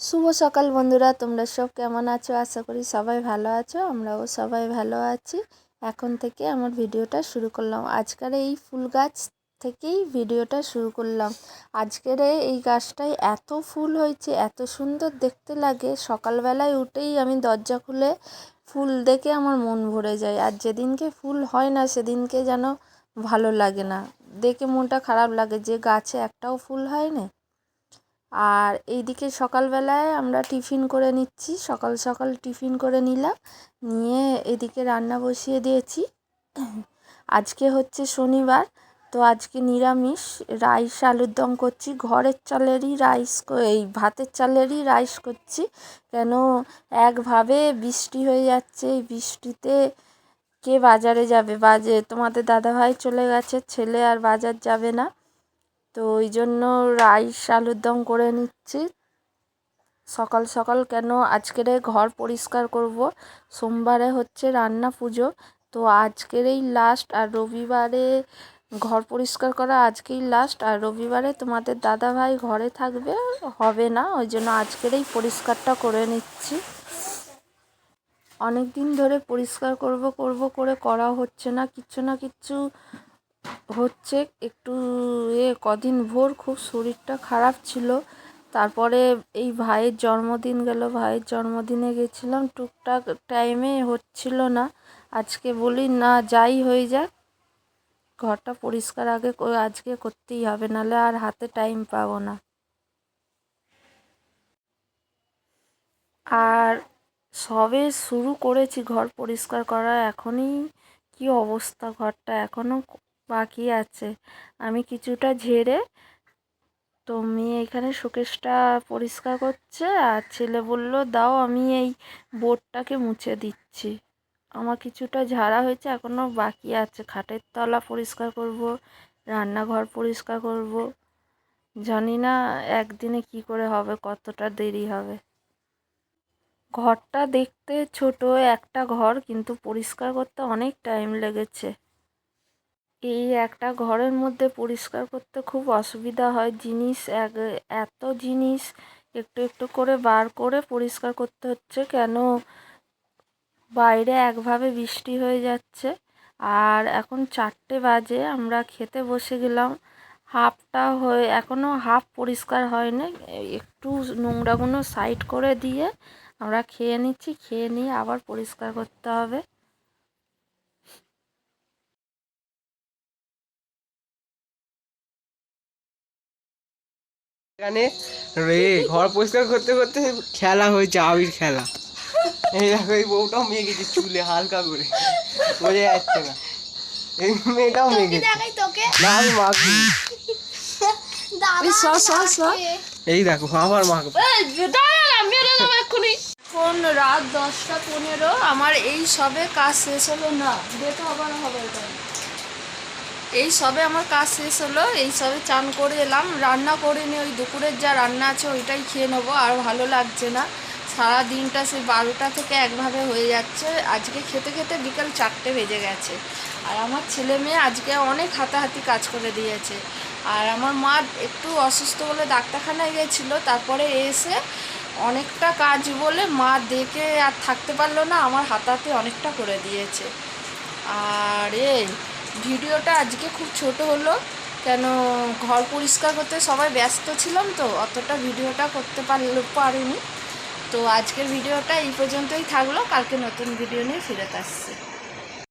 শুভ সকাল বন্ধুরা, তোমরা সব কেমন আছো? আশা করি সবাই ভালো আছো, আমরাও সবাই ভালো আছি। এখন থেকে আমার ভিডিওটা শুরু করলাম। আজকের এই ফুল গাছ থেকেই ভিডিওটা শুরু করলাম। আজকের এই গাছটায় এত ফুল হয়েছে, এত সুন্দর দেখতে লাগে। সকালবেলায় উঠেই আমি দরজা খুলে ফুল দেখে আমার মন ভরে যায়। আর যেদিনকে ফুল হয় না, সেদিনকে যেন ভালো লাগে না। দেখে মনটা খারাপ লাগে যে গাছে একটাও ফুল হয় না আর এইদিকে সকালবেলায় আমরা টিফিন করে নিচ্ছি। সকাল সকাল টিফিন করে নিলাম। নিয়ে এদিকে রান্না বসিয়ে দিয়েছি। আজকে হচ্ছে শনিবার, তো আজকে নিরামিষ। রাইস আলুর দম করছি। ঘরের চালেরই রাইস এই ভাতের চালেরই রাইস করছি। কেন একভাবে বৃষ্টি হয়ে যাচ্ছে। এই বৃষ্টিতে কে বাজারে যাবে? বাজে, তোমাদের দাদাভাই চলে গেছে। ছেলে আর বাজার যাবে না। তো ওই জন্য রাইস আলুর দম করে নিচ্ছি। সকাল সকাল কেন আজকের ঘর পরিষ্কার করব? সোমবারে হচ্ছে রান্না পুজো। তো আজকের এই লাস্ট আর রবিবারে ঘর পরিষ্কার করা আজকেই লাস্ট আর রবিবারে তোমাদের দাদা ভাই ঘরে থাকবে, হবে না। ওই জন্য আজকের এই পরিষ্কারটা করে নিচ্ছি। অনেক দিন ধরে পরিষ্কার করব করব, করে করা হচ্ছে না। কিচ্ছু না কিচ্ছু হচ্ছে একটু, এ কদিন ভোর খুব শরীরটা খারাপ ছিল। তারপরে এই ভাইয়ের জন্মদিন গেল। ভাইয়ের জন্মদিনে গেছিলাম। টুকটাক টাইমে হচ্ছিল না। আজকে বলি, না, যাই হয়ে যাক। ঘরটা পরিষ্কার আগে আজকে করতেই হবে। নাহলে আর হাতে টাইম পাবো না। আর সবে শুরু করেছি ঘর পরিষ্কার করা। এখনই কি অবস্থা ঘরটা? এখনও বাকি আছে। আমি কিছুটা ঝেড়ে তো মেয়ে এখানে শোকেসটা পরিষ্কার করছে আর ছেলে বলল, দাও, আমি এই বোর্ডটাকে মুছে দিচ্ছি। আমার কিছুটা ঝাড়া হয়েছে এখনও বাকি আছে। খাটের তলা পরিষ্কার করব, রান্নাঘর পরিষ্কার করব। জানি না একদিনে কি করে হবে, কতটা দেরি হবে। ঘরটা দেখতে ছোট, একটা ঘর, কিন্তু পরিষ্কার করতে অনেক টাইম লেগেছে। এই একটা ঘরের মধ্যে পরিষ্কার করতে খুব অসুবিধা হয়। জিনিস এক, এত জিনিস একটু একটু করে বার করে পরিষ্কার করতে হচ্ছে কেন? বাইরে একভাবে বৃষ্টি হয়ে যাচ্ছে। আর এখন চারটে বাজে, আমরা খেতে বসে গেলাম। হাফটা হয়ে এখনও হাফ পরিষ্কার হয়নি। একটু নোংরাগুলো সাইড করে দিয়ে আমরা খেয়ে নিচ্ছি, খেয়ে নিয়ে আবার পরিষ্কার করতে হবে। এখানে রে ঘর পরিষ্কার করতে করতে খেলা হয়েছে আবির খেলা। এই দেখো এই বউটাও মেয়ে গেছে চুলে হালকা করে। বোঝা যাচ্ছে না। এই মেয়েটাও মেয়ে গেছে। না আমি মাখবি এই দেখো আবার মাখবো এখন রাত দশটা পনেরো আমার এই সবে কাজ শেষ হলো না। যেতে আবার হবে এই সবে আমার কাজ শেষ হলো, এই সবে চান করে এলাম, রান্না করিনি ওই দুপুরের যা রান্না আছে ওইটাই খেয়ে নেব, আর ভালো লাগছে না। সারা দিনটা সেই বারোটা থেকে একভাবে হয়ে যাচ্ছে, আজকে খেতে খেতে বিকাল চারটে বেজে গেছে। আর আমার ছেলে মেয়ে আজকে অনেক হাতাহাতি কাজ করে দিয়েছে। আর আমার মা একটু অসুস্থ বলে ডাক্তারখানায় গেছিল, তারপরে এসে অনেকটা কাজ বলে মা দেখে আর থাকতে পারল না, আমার হাতাতে অনেকটা করে দিয়েছে। আর এই ভিডিওটা আজকে খুব ছোট হলো, কেন ঘর পরিষ্কার করতে সবাই ব্যস্ত ছিলাম তো, অতটা ভিডিওটা করতে পারল পারিনি। তো আজকের ভিডিওটা এই পর্যন্তই থাকল, কালকে নতুন ভিডিও নিয়ে ফেরত আসছে।